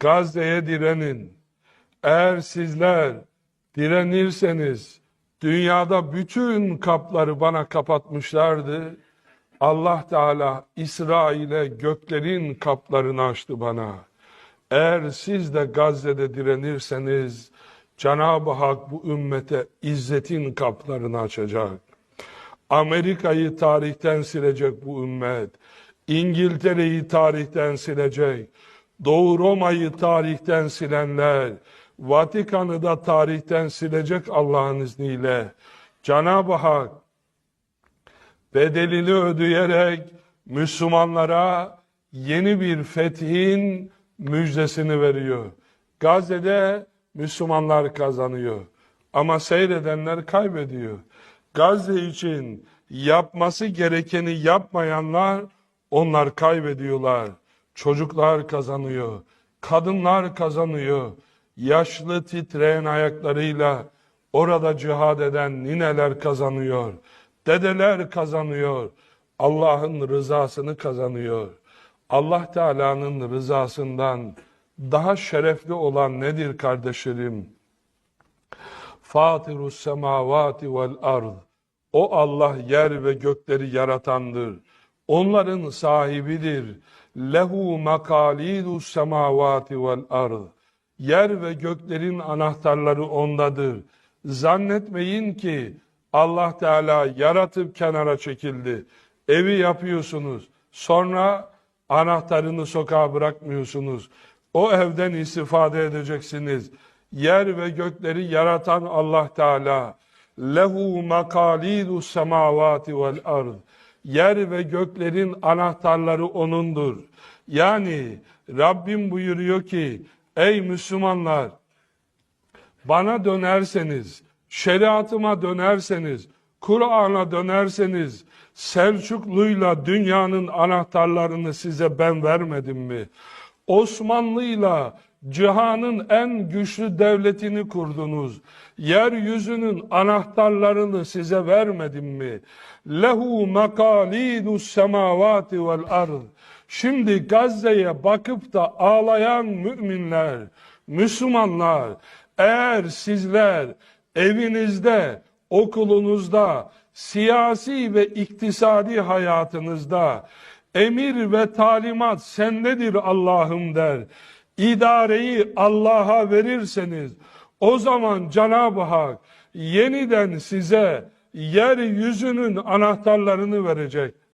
Gazze'ye direnin. Eğer sizler direnirseniz dünyada bütün kapları bana kapatmışlardı. Allah Teala İsrail'e göklerin kaplarını açtı bana. Eğer siz de Gazze'de direnirseniz Cenab-ı Hak bu ümmete izzetin kaplarını açacak. Amerika'yı tarihten silecek bu ümmet. İngiltere'yi tarihten silecek. Doğu Roma'yı tarihten silenler, Vatikan'ı da tarihten silecek Allah'ın izniyle. Cenab-ı Hak bedelini ödeyerek Müslümanlara yeni bir fethin müjdesini veriyor. Gazze'de Müslümanlar kazanıyor ama seyredenler kaybediyor. Gazze için yapması gerekeni yapmayanlar onlar kaybediyorlar. Çocuklar kazanıyor, kadınlar kazanıyor. Yaşlı titreyen ayaklarıyla orada cihad eden nineler kazanıyor. Dedeler kazanıyor. Allah'ın rızasını kazanıyor. Allah Teala'nın rızasından daha şerefli olan nedir kardeşlerim? Fatirus semavati vel ard. O Allah yer ve gökleri yaratandır. Onların sahibidir. Lehu makalidus semavati vel ard. Yer ve göklerin anahtarları ondadır. Zannetmeyin ki Allah Teala yaratıp kenara çekildi. Evi yapıyorsunuz. Sonra anahtarını sokağa bırakmıyorsunuz. O evden istifade edeceksiniz. Yer ve gökleri yaratan Allah Teala. Lehu makalidus semavati vel ard. Yer ve göklerin anahtarları O'nundur. Yani Rabbim buyuruyor ki ey Müslümanlar bana dönerseniz, şeriatıma dönerseniz, Kur'an'a dönerseniz, Selçukluyla dünyanın anahtarlarını size ben vermedim mi? Osmanlı'yla cihanın en güçlü devletini kurdunuz. Yeryüzünün anahtarlarını size vermedim mi? Lehu makalidus semavati vel ard. Şimdi Gazze'ye bakıp da ağlayan müminler, Müslümanlar, eğer sizler evinizde, okulunuzda, siyasi ve iktisadi hayatınızda emir ve talimat sendedir Allah'ım der. İdareyi Allah'a verirseniz o zaman Cenab-ı Hak yeniden size yeryüzünün anahtarlarını verecek.